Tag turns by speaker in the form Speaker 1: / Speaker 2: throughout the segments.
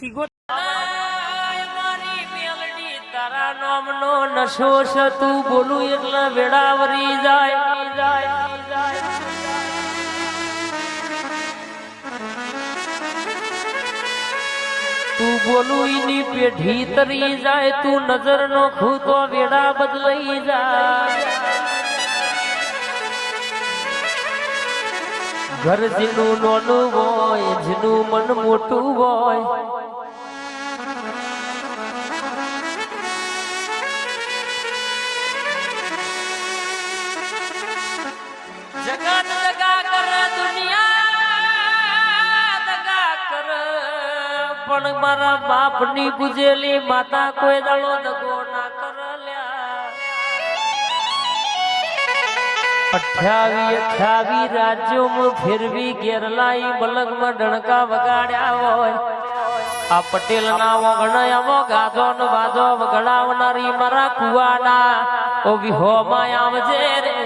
Speaker 1: સીગો
Speaker 2: તારા નામનો નશો તું બોલું એટલે વેડાવરી જાય જાય તું બોલું ઈની પેઢી તરી જાય, તું નજર નો ખૂતો વેડા બદલાઈ જાય. ઘર જેનું નોનું હોય જેનું મન મોટું હોય. પણ મારા બાપની ગુજેલી માતા કોઈ દાડો દગો ના કરલ્યા અઠાવી અઠાવી રાજ્યોમાં ફેરવી ઘેરલાઈ મલકમાં ડણકા વગાડ્યા હોય. આ પટેલ ના વગણાયામો ગાજો નો વાજો વગડાવનારી મારા કુવાડા. ઓ વિહો માં આવજે રે.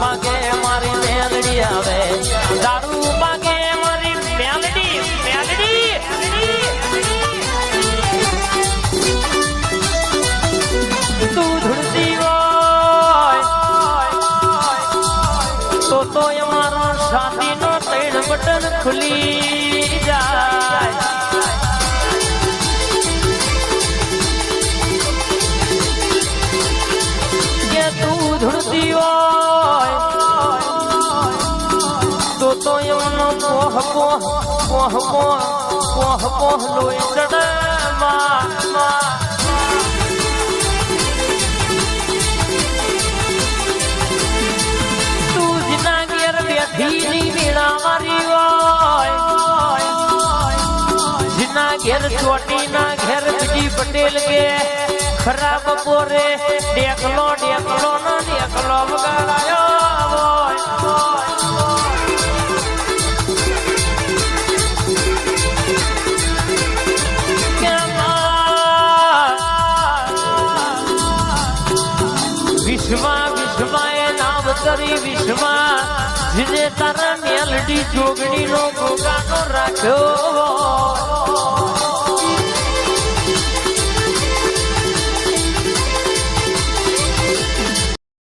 Speaker 2: માગે મારી મેલડી આવે. દારૂ માગે મારી મેલડી મેલડી તું ધૂળતી હોય, તો તો અમારો શાદીનો ત્રણ બટન ખુલી જાય. ધૂળતી હોય તો એમનો પોહ પોહ પોહ પોહ પોહ પોહ લોહી ચડે માં માં. તું જીના ઘેર બેઠી ની વીણા મારી હોય. જીના ઘેર ચોટી ના ઘેર બીજી પટેલ કે ખરાબ બોરે, ડેકલો ડેકલો નો ડેકલો વગાડાયો. વિશ્વા વિશ્વા એ નામ કરી વિશ્વા જીને તારા મેલડી જોગણી નો ગોગાનો રાખ્યો.